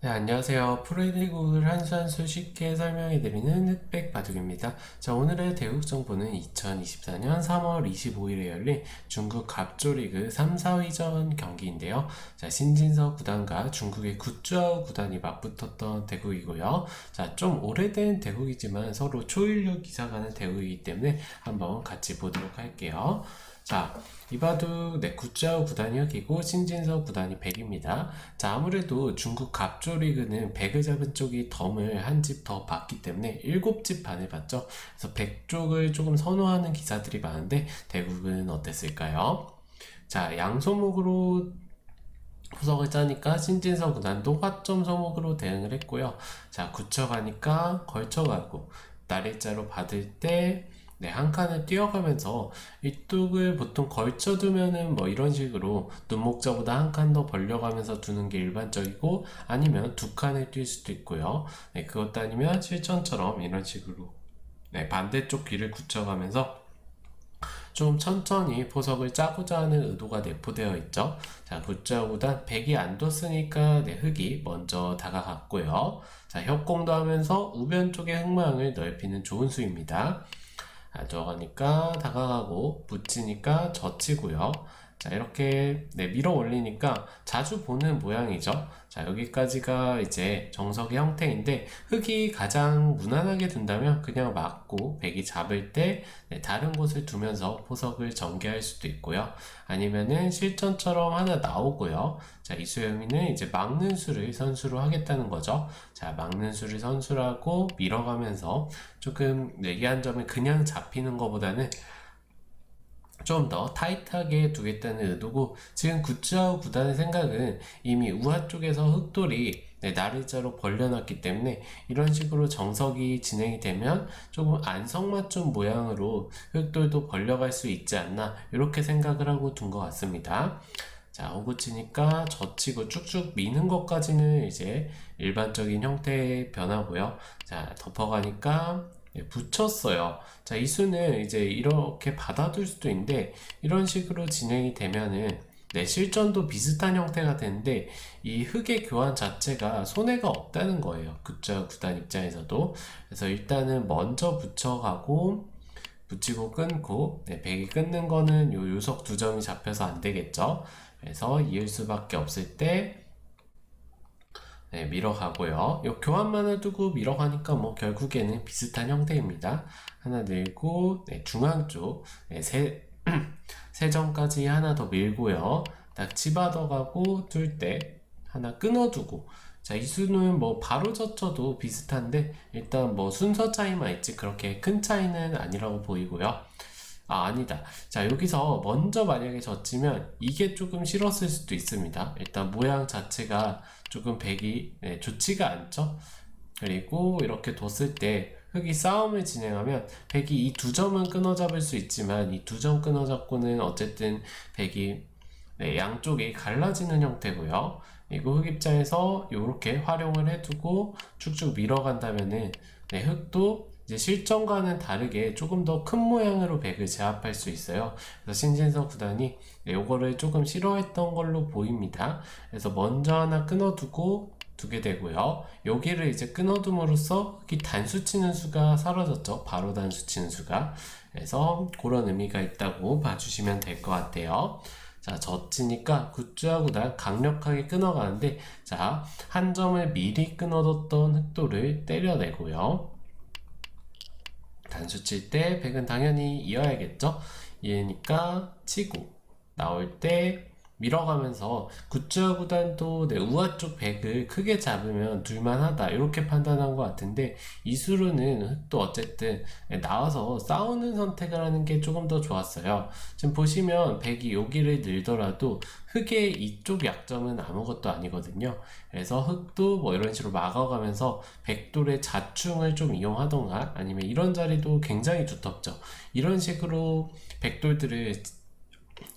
네, 안녕하세요. 프로리그를 한수한 수 쉽게 설명해드리는 흑백 바둑입니다. 자, 오늘의 대국 정보는 2024년 3월 25일에 열린 중국 갑조리그 3, 4위전 경기인데요. 자, 신진서 구단과 중국의 굿즈아우 구단이 맞붙었던 대국이고요. 자, 좀 오래된 대국이지만 서로 초일류 기사가는 대국이기 때문에 한번 같이 보도록 할게요. 자, 이바둑 네, 굿자오 구단이 흑이고 신진서 구단이 백입니다. 자, 아무래도 중국 갑조 리그는 백을 잡은 쪽이 덤을 한 집 더 봤기 때문에 일곱 집 반을 봤죠. 그래서 백 쪽을 조금 선호하는 기사들이 많은데 대국은 어땠을까요? 자, 양소목으로 후석을 짜니까 신진서 구단도 화점 소목으로 대응을 했고요. 자, 굳혀가니까 걸쳐가고 날일자로 받을 때 네, 한 칸을 뛰어가면서 이쪽을 보통 걸쳐두면은 뭐 이런 식으로 눈목자보다 한 칸 더 벌려가면서 두는 게 일반적이고 아니면 두 칸을 뛸 수도 있고요. 네, 그것도 아니면 실전처럼 이런 식으로 네, 반대쪽 귀를 굳혀가면서 좀 천천히 포석을 짜고자 하는 의도가 내포되어 있죠. 자, 굿자구단 100이 안 뒀으니까 네, 흙이 먼저 다가갔고요. 자, 협공도 하면서 우변 쪽의 흙모양을 넓히는 좋은 수입니다. 가져가니까 다가가고 붙이니까 젖히고요. 자 이렇게 네, 밀어 올리니까 자주 보는 모양이죠. 자 여기까지가 이제 정석의 형태인데 흙이 가장 무난하게 둔다면 그냥 막고 백이 잡을 때 네, 다른 곳을 두면서 포석을 전개할 수도 있고요. 아니면은 실전처럼 하나 나오고요. 자 이수영이는 이제 막는 수를 선수로 하겠다는 거죠. 자 막는 수를 선수로 하고 밀어가면서 조금 얘기한 점은 그냥 잡히는 것보다는 좀 더 타이트하게 두겠다는 의도고 지금 굿즈아우 구단의 생각은 이미 우하 쪽에서 흑돌이 네, 나르자로 벌려놨기 때문에 이런 식으로 정석이 진행이 되면 조금 안성맞춤 모양으로 흑돌도 벌려갈 수 있지 않나 이렇게 생각을 하고 둔 것 같습니다. 자, 호구치니까 젖히고 쭉쭉 미는 것까지는 이제 일반적인 형태의 변화고요. 자, 덮어가니까 네, 붙였어요. 자, 이 수는 이제 이렇게 받아둘 수도 있는데 이런 식으로 진행이 되면은 네, 실전도 비슷한 형태가 되는데 이 흙의 교환 자체가 손해가 없다는 거예요. 굿자 구단 입장에서도. 그래서 일단은 먼저 붙여가고 붙이고 끊고 네, 백이 끊는 거는 요 요석 두 점이 잡혀서 안 되겠죠. 그래서 이을 수밖에 없을 때 네, 밀어가고요. 이 교환만을 두고 밀어가니까 뭐 결국에는 비슷한 형태입니다. 하나 늘고 네, 중앙 쪽 네, 세, 세 점까지 하나 더 밀고요. 딱 집어더가고 둘 때 하나 끊어두고 자, 이 수는 뭐 바로 젖혀도 비슷한데 일단 뭐 순서 차이만 있지 그렇게 큰 차이는 아니라고 보이고요. 아, 아니다. 자, 여기서 먼저 만약에 젖히면 이게 조금 싫었을 수도 있습니다. 일단 모양 자체가 조금 백이 네, 좋지가 않죠. 그리고 이렇게 뒀을 때 흙이 싸움을 진행하면 백이 이 두 점은 끊어 잡을 수 있지만 이 두 점 끊어 잡고는 어쨌든 백이 네, 양쪽이 갈라지는 형태고요. 그리고 흙 입장에서 이렇게 활용을 해두고 쭉쭉 밀어간다면은 네, 흙도 이제 실전과는 다르게 조금 더 큰 모양으로 백을 제압할 수 있어요. 그래서 신진서 구단이 네, 요거를 조금 싫어했던 걸로 보입니다. 그래서 먼저 하나 끊어두고 두게 되고요. 여기를 이제 끊어둠으로써 이 단수 치는 수가 사라졌죠. 바로 단수 치는 수가. 그래서 그런 의미가 있다고 봐주시면 될 것 같아요. 자, 젖히니까 굿즈하고다 강력하게 끊어가는데, 자, 한 점을 미리 끊어뒀던 흑도를 때려내고요. 단수 칠때 백은 당연히 이어야겠죠? 이으니까 치고 나올 때 밀어가면서 굿즈와 구단도 네, 우아 쪽 백을 크게 잡으면 둘만하다 이렇게 판단한 것 같은데 이수루는 또 어쨌든 나와서 싸우는 선택을 하는 게 조금 더 좋았어요. 지금 보시면 백이 여기를 늘더라도 흙의 이쪽 약점은 아무것도 아니거든요. 그래서 흙도 뭐 이런 식으로 막아가면서 백돌의 자충을 좀 이용하던가 아니면 이런 자리도 굉장히 두텁죠. 이런 식으로 백돌들을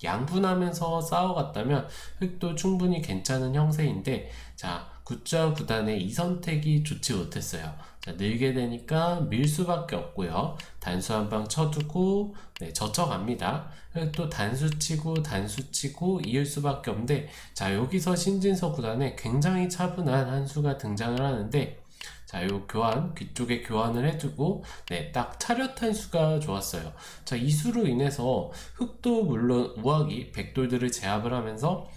양분하면서 싸워갔다면 흙도 충분히 괜찮은 형세인데 자 굿즈와 구단의 이 선택이 좋지 못했어요. 자, 늘게 되니까 밀 수밖에 없고요. 단수 한 방 쳐두고 네, 젖혀갑니다. 또 단수 치고 단수 치고 이을 수밖에 없는데 자 여기서 신진서 구단에 굉장히 차분한 한 수가 등장을 하는데 자, 요 교환, 뒤쪽에 교환을 해주고, 네, 딱 차렷한 수가 좋았어요. 자, 이 수로 인해서 흑도 물론 우악이 백돌들을 제압을 하면서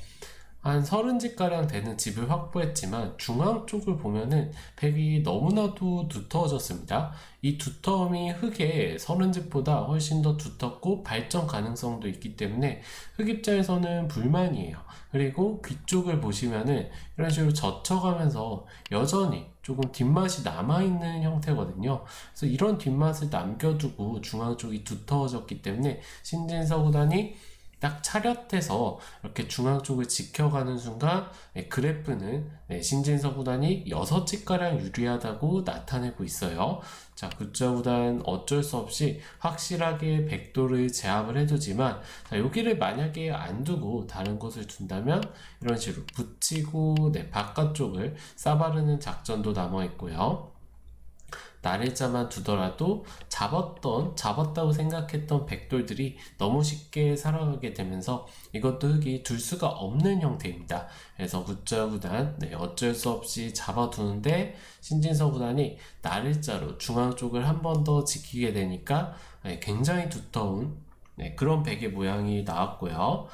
한 30집가량 되는 집을 확보했지만 중앙 쪽을 보면은 백이 너무나도 두터워졌습니다. 이 두터움이 흑의 30집보다 훨씬 더 두텁고 발전 가능성도 있기 때문에 흑 입장에서는 불만이에요. 그리고 귀 쪽을 보시면은 이런 식으로 젖혀가면서 여전히 조금 뒷맛이 남아있는 형태거든요. 그래서 이런 뒷맛을 남겨두고 중앙 쪽이 두터워졌기 때문에 신진서 구단이 딱 차렷해서 이렇게 중앙 쪽을 지켜가는 순간 네, 그래프는 네, 신진서 구단이 6집가량 유리하다고 나타내고 있어요. 자, 굿자 구단 어쩔 수 없이 확실하게 백도를 제압을 해두지만 자, 여기를 만약에 안 두고 다른 곳을 둔다면 이런 식으로 붙이고 네, 바깥쪽을 싸바르는 작전도 남아 있고요. 날일자만 두더라도 잡았던, 잡았다고 생각했던 백돌들이 너무 쉽게 살아가게 되면서 이것도 흙이 둘 수가 없는 형태입니다. 그래서 굿자 구단, 네, 어쩔 수 없이 잡아두는데 신진서 구단이 날일자로 중앙 쪽을 한 번 더 지키게 되니까 네, 굉장히 두터운 네, 그런 백의 모양이 나왔고요.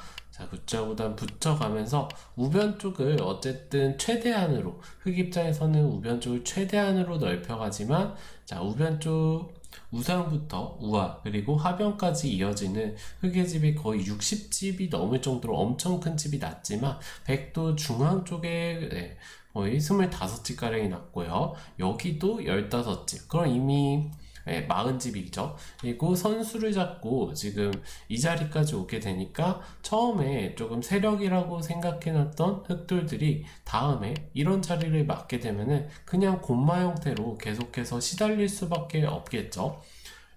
자, 구단 붙여가면서 우변 쪽을 어쨌든 최대한으로 흑 입장에서는 우변 쪽을 최대한으로 넓혀가지만 자 우변 쪽 우상부터 우하 그리고 하변까지 이어지는 흑의 집이 거의 60집이 넘을 정도로 엄청 큰 집이 났지만 백도 중앙 쪽에 네, 거의 25집가량이 났고요. 여기도 15집. 그럼 이미 예, 40집이죠. 그리고 선수를 잡고 지금 이 자리까지 오게 되니까 처음에 조금 세력이라고 생각해놨던 흑돌들이 다음에 이런 자리를 맡게 되면은 그냥 곤마 형태로 계속해서 시달릴 수밖에 없겠죠.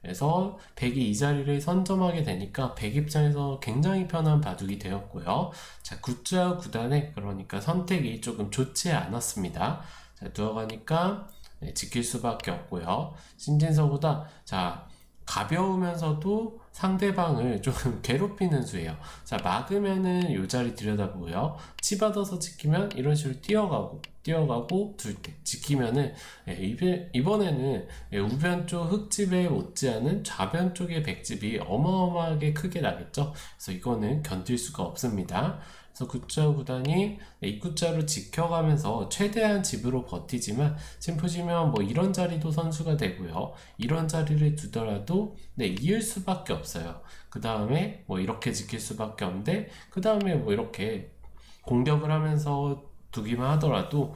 그래서 백이 이 자리를 선점하게 되니까 백 입장에서 굉장히 편한 바둑이 되었고요. 자, 굿즈와 구단의 그러니까 선택이 조금 좋지 않았습니다. 자, 누워가니까 네, 지킬 수밖에 없고요. 신진서보다 자 가벼우면서도 상대방을 조금 괴롭히는 수예요. 자 막으면은 요 자리 들여다보고요. 치받아서 지키면 이런 식으로 뛰어가고 뛰어가고 둘때 지키면은 예, 이번에는 예, 우변 쪽 흙집에 못지않은 좌변 쪽의 백집이 어마어마하게 크게 나겠죠. 그래서 이거는 견딜 수가 없습니다. 그래서 굿자 구단이 네, 입구자로 지켜가면서 최대한 집으로 버티지만 지금 보시면 뭐 이런 자리도 선수가 되고요. 이런 자리를 두더라도 네, 이을 수밖에 없어요. 그 다음에 뭐 이렇게 지킬 수밖에 없는데 그 다음에 뭐 이렇게 공격을 하면서 두기만 하더라도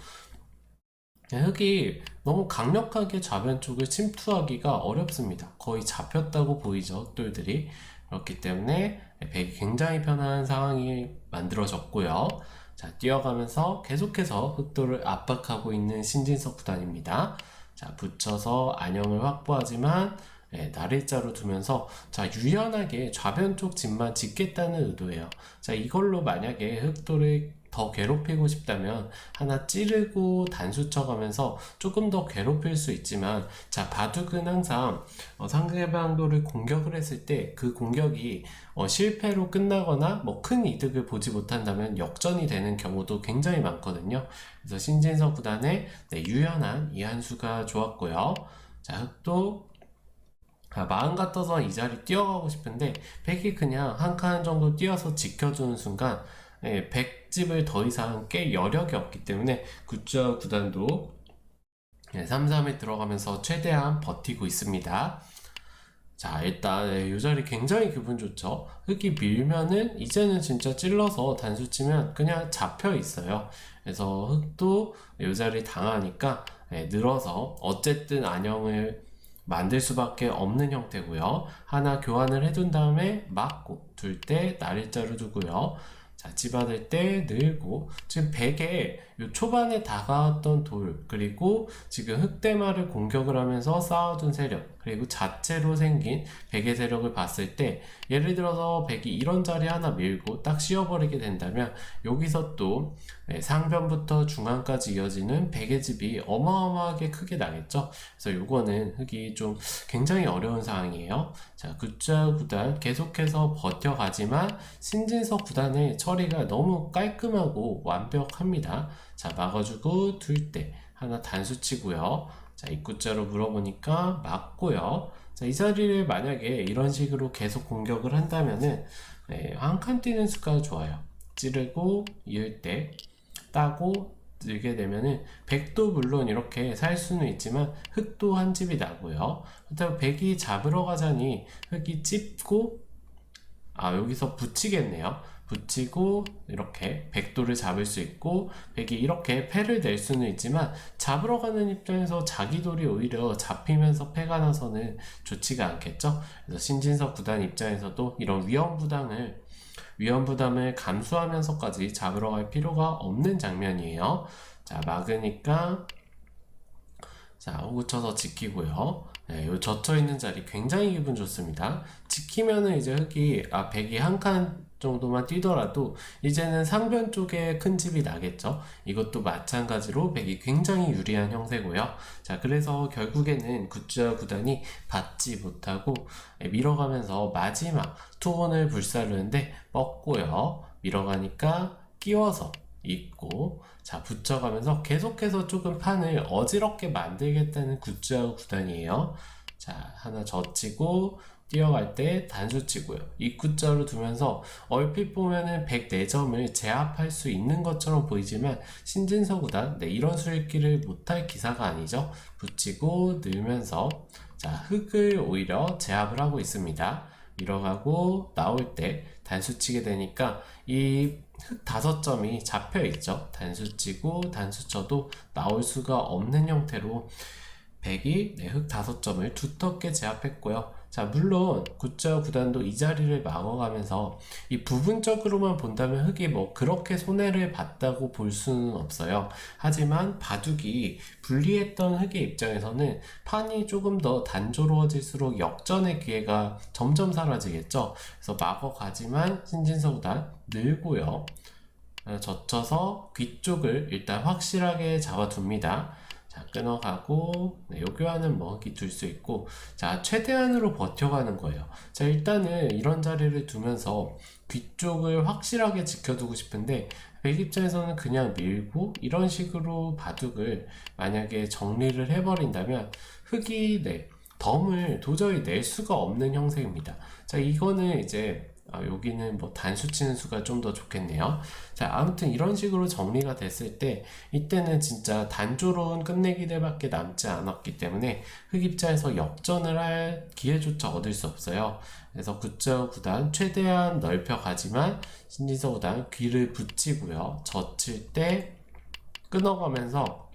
흙이 너무 강력하게 좌변 쪽을 침투하기가 어렵습니다. 거의 잡혔다고 보이죠, 흑돌들이. 그렇기 때문에 백이 굉장히 편한 상황이 만들어졌고요. 자, 뛰어가면서 계속해서 흑돌을 압박하고 있는 신진석 구단입니다. 자, 붙여서 안형을 확보하지만 예, 날일자로 두면서 자 유연하게 좌변 쪽 집만 짓겠다는 의도예요. 자 이걸로 만약에 흑돌을 더 괴롭히고 싶다면 하나 찌르고 단수 쳐가면서 조금 더 괴롭힐 수 있지만 자 바둑은 항상 어, 상대방도를 공격을 했을 때 그 공격이 어, 실패로 끝나거나 뭐 큰 이득을 보지 못한다면 역전이 되는 경우도 굉장히 많거든요. 그래서 신진석 구단의 네, 유연한 이한 수가 좋았고요. 자 흑도 아, 마음 같아서 이 자리 뛰어가고 싶은데 백이 그냥 한 칸 정도 뛰어서 지켜주는 순간 예, 백 집을 더 이상 깰 여력이 없기 때문에 굿즈와 구단도 예, 3-3에 들어가면서 최대한 버티고 있습니다. 자, 일단 예, 이 자리 굉장히 기분 좋죠. 흙이 밀면은 이제는 진짜 찔러서 단수 치면 그냥 잡혀 있어요. 그래서 흙도 이 자리 당하니까 예, 늘어서 어쨌든 안형을 만들 수밖에 없는 형태고요. 하나 교환을 해둔 다음에 막고 둘 때 날일자로 두고요. 자, 집어들 때 늘고, 지금 요 초반에 다가왔던 돌, 그리고 지금 흑대마를 공격을 하면서 쌓아둔 세력, 그리고 자체로 생긴 백의 세력을 봤을 때, 예를 들어서 백이 이런 자리 하나 밀고 딱 씌워버리게 된다면, 여기서 또 네, 상변부터 중앙까지 이어지는 백의 집이 어마어마하게 크게 나겠죠? 그래서 요거는 흑이 좀 굉장히 어려운 상황이에요. 자, 굿자 구단 계속해서 버텨가지만 신진석 구단의 처리가 너무 깔끔하고 완벽합니다. 자, 막아주고 둘 때 하나 단수 치고요. 자, 입구자로 물어보니까 맞고요. 자, 이 자리를 만약에 이런 식으로 계속 공격을 한다면은 네, 한칸 뛰는 수가 좋아요. 찌르고 이을 때 따고 들게 되면은 백도 물론 이렇게 살 수는 있지만 흑도 한 집이 나고요. 그렇다고 백이 잡으러 가자니 흑이 찝고 아 여기서 붙이겠네요. 붙이고 이렇게 백도를 잡을 수 있고 백이 이렇게 패를 낼 수는 있지만 잡으러 가는 입장에서 자기 돌이 오히려 잡히면서 패가 나서는 좋지가 않겠죠. 그래서 신진석 구단 입장에서도 이런 위험 부담을 위험 부담을 감수하면서까지 잡으러 갈 필요가 없는 장면이에요. 자, 막으니까 자, 호구 쳐서 지키고요. 네, 요 젖혀 있는 자리 굉장히 기분 좋습니다. 지키면은 이제 흙이 아 백이 한칸 정도만 뛰더라도 이제는 상변 쪽에 큰 집이 나겠죠. 이것도 마찬가지로 백이 굉장히 유리한 형세고요. 자, 그래서 결국에는 굿즈와 구단이 받지 못하고 예, 밀어가면서 마지막 투혼을 불사르는데 뻗고요. 밀어가니까 끼워서 있고 자 붙여가면서 계속해서 조금 판을 어지럽게 만들겠다는 굿즈하고 구단이에요. 자 하나 젖히고 뛰어갈 때 단수 치고요. 입구자로 두면서 얼핏 보면은 104점을 제압할 수 있는 것처럼 보이지만 신진서 구단 네, 이런 수익기를 못할 기사가 아니죠. 붙이고 늘면서 자 흙을 오히려 제압을 하고 있습니다. 밀어가고 나올 때 단수 치게 되니까 이 흙 다섯 점이 잡혀 있죠. 단수 치고 단수 쳐도 나올 수가 없는 형태로 백이 네, 흙 다섯 점을 두텁게 제압했고요. 자, 물론 굿자 구단도 이 자리를 막아가면서 이 부분적으로만 본다면 흙이 뭐 그렇게 손해를 봤다고 볼 수는 없어요. 하지만 바둑이 불리했던 흙의 입장에서는 판이 조금 더 단조로워질수록 역전의 기회가 점점 사라지겠죠. 그래서 막아가지만 신진서 구단 늘고요. 어, 젖혀서 귀 쪽을 일단 확실하게 잡아둡니다. 자, 끊어가고, 네, 요 교환은 뭐, 이렇게 둘수 있고, 자, 최대한으로 버텨가는 거예요. 자, 일단은 이런 자리를 두면서 귀 쪽을 확실하게 지켜두고 싶은데, 백 입장에서는 그냥 밀고, 이런 식으로 바둑을 만약에 정리를 해버린다면, 흙이, 네, 덤을 도저히 낼 수가 없는 형태입니다. 자, 이거는 이제 아, 여기는 뭐 단수 치는 수가 좀 더 좋겠네요. 자, 아무튼 이런 식으로 정리가 됐을 때 이때는 진짜 단조로운 끝내기들밖에 남지 않았기 때문에 흑입자에서 역전을 할 기회조차 얻을 수 없어요. 그래서 구자 구단 최대한 넓혀가지만 신진서 구단 귀를 붙이고요. 젖힐 때 끊어가면서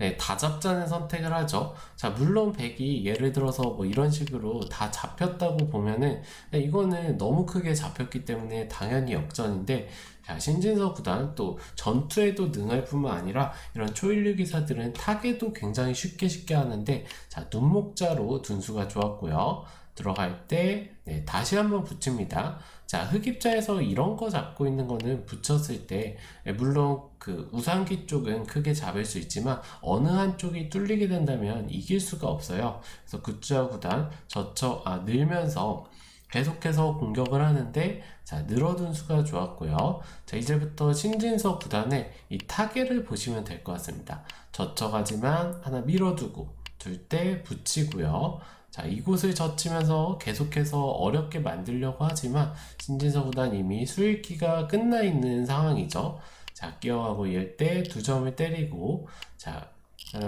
네, 다 잡자는 선택을 하죠. 자, 물론 백이 예를 들어서 뭐 이런 식으로 다 잡혔다고 보면은 네, 이거는 너무 크게 잡혔기 때문에 당연히 역전인데 자, 신진서 구단 또 전투에도 능할 뿐만 아니라 이런 초일류 기사들은 타겟도 굉장히 쉽게 쉽게 하는데 자, 눈목자로 둔수가 좋았고요. 들어갈 때 네, 다시 한번 붙입니다. 자, 흑입자에서 이런 거 잡고 있는 거는 붙였을 때 네, 물론 그 우상기 쪽은 크게 잡을 수 있지만 어느 한쪽이 뚫리게 된다면 이길 수가 없어요. 그래서 굿즈와 구단 저쳐 아 늘면서 계속해서 공격을 하는데 자 늘어둔 수가 좋았고요. 자 이제부터 신진서 구단의 이 타겟을 보시면 될 것 같습니다. 젖혀가지만 하나 밀어두고 둘 때 붙이고요. 자, 이곳을 젖히면서 계속해서 어렵게 만들려고 하지만 신진서 구단 이미 수익기가 끝나 있는 상황이죠. 자, 끼어가고 이럴 때 두 점을 때리고 자,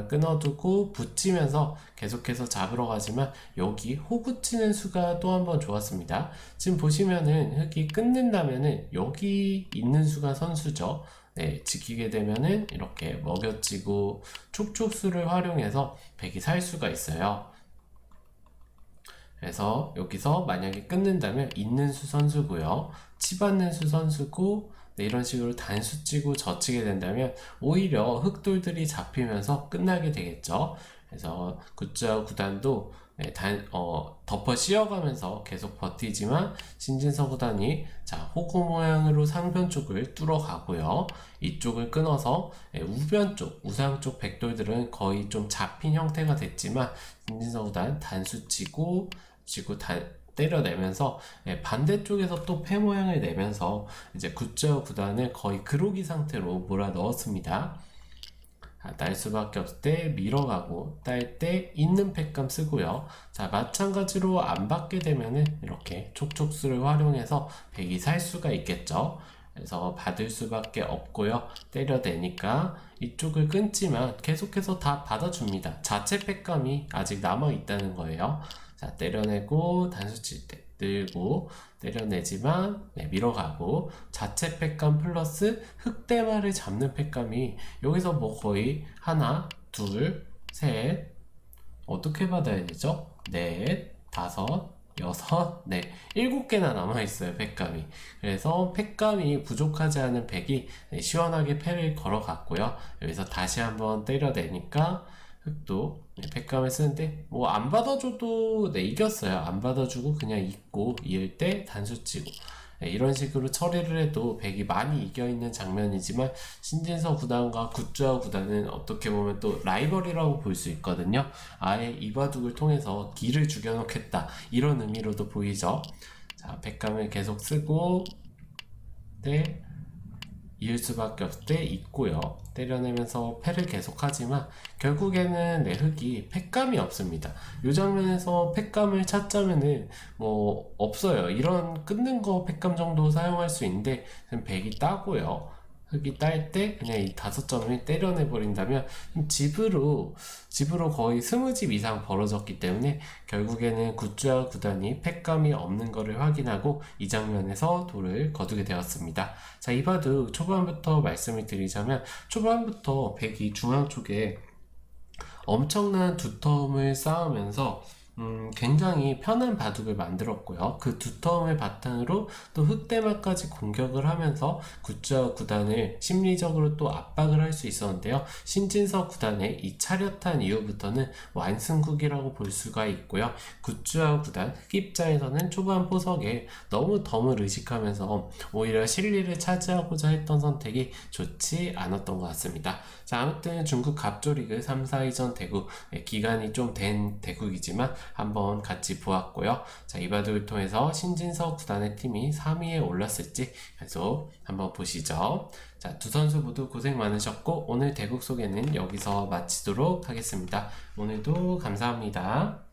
끊어두고 붙이면서 계속해서 잡으러 가지만 여기 호구 치는 수가 또 한 번 좋았습니다. 지금 보시면은 흙이 끊는다면은 여기 있는 수가 선수죠. 네, 지키게 되면은 이렇게 먹여치고 촉촉수를 활용해서 백이 살 수가 있어요. 그래서 여기서 만약에 끊는다면 있는 수 선수고요. 치받는 수 선수고 네, 이런 식으로 단수 치고 젖히게 된다면 오히려 흑돌들이 잡히면서 끝나게 되겠죠. 그래서 굿즈와 구단도 네, 단, 어, 덮어 씌워가면서 계속 버티지만 신진서 구단이 자 호구 모양으로 상변 쪽을 뚫어 가고요. 이쪽을 끊어서 예, 우변 쪽, 우상 쪽 백돌들은 거의 좀 잡힌 형태가 됐지만 신진서 구단 단수 치고 치고 단, 때려내면서 예, 반대쪽에서 또 패 모양을 내면서 이제 굿즈와 구단을 거의 그로기 상태로 몰아 넣었습니다. 아, 날 수밖에 없을 때 밀어가고 딸 때 있는 팩감 쓰고요. 자 마찬가지로 안 받게 되면은 이렇게 촉촉수를 활용해서 백이 살 수가 있겠죠. 그래서 받을 수밖에 없고요. 때려내니까 이쪽을 끊지만 계속해서 다 받아줍니다. 자체 팩감이 아직 남아 있다는 거예요. 자 때려내고 단수 칠 때 늘고 때려내지만 네, 밀어가고 자체 팩감 플러스 흑대마를 잡는 팩감이 여기서 뭐 거의 하나 둘 셋 어떻게 받아야 되죠? 넷 다섯 여섯 네 일곱 개나 남아있어요 팩감이 그래서 팩감이 부족하지 않은 팩이 네, 시원하게 패를 걸어갔고요 여기서 다시 한번 때려내니까 흑도 네, 팩감을 쓰는데 뭐 안 받아줘도 네 이겼어요. 안 받아주고 그냥 잊고 이을 때 단수 치고. 네, 이런 식으로 처리를 해도 백이 많이 이겨 있는 장면이지만 신진서 구단과 굿즈아 구단은 어떻게 보면 또 라이벌이라고 볼 수 있거든요. 아예 이바둑을 통해서 기를 죽여놓겠다. 이런 의미로도 보이죠. 자 백감을 계속 쓰고 네 이을 수밖에 없을 때 있고요. 때려내면서 패를 계속하지만 결국에는 내 흑이 패감이 없습니다. 이 장면에서 패감을 찾자면은 뭐 없어요. 이런 끊는 거 패감 정도 사용할 수 있는데 백이 따고요. 흑이 딸 때 그냥 이 다섯 점을 때려내 버린다면 집으로 집으로 거의 스무 집 이상 벌어졌기 때문에 결국에는 굿즈와 구단이 팩감이 없는 것을 확인하고 이 장면에서 돌을 거두게 되었습니다. 자, 이 바둑 초반부터 말씀을 드리자면 초반부터 백이 중앙 쪽에 엄청난 두텀을 쌓으면서 음, 굉장히 편한 바둑을 만들었고요. 그 두텀을 바탕으로 또 흑대마까지 공격을 하면서 굿즈와 구단을 심리적으로 또 압박을 할 수 있었는데요. 신진서 구단의 이 차렷한 이후부터는 완승국이라고 볼 수가 있고요. 굿즈와 구단 흑 입장에서는 초반 포석에 너무 덤을 의식하면서 오히려 실리를 차지하고자 했던 선택이 좋지 않았던 것 같습니다. 자, 아무튼 중국 갑조리그 3, 4위전 대국 예, 기간이 좀 된 대국이지만 한번 같이 보았고요. 자, 이 바둑을 통해서 신진서 구단의 팀이 3위에 올랐을지 계속 한번 보시죠. 자, 두 선수 모두 고생 많으셨고 오늘 대국 소개는 여기서 마치도록 하겠습니다. 오늘도 감사합니다.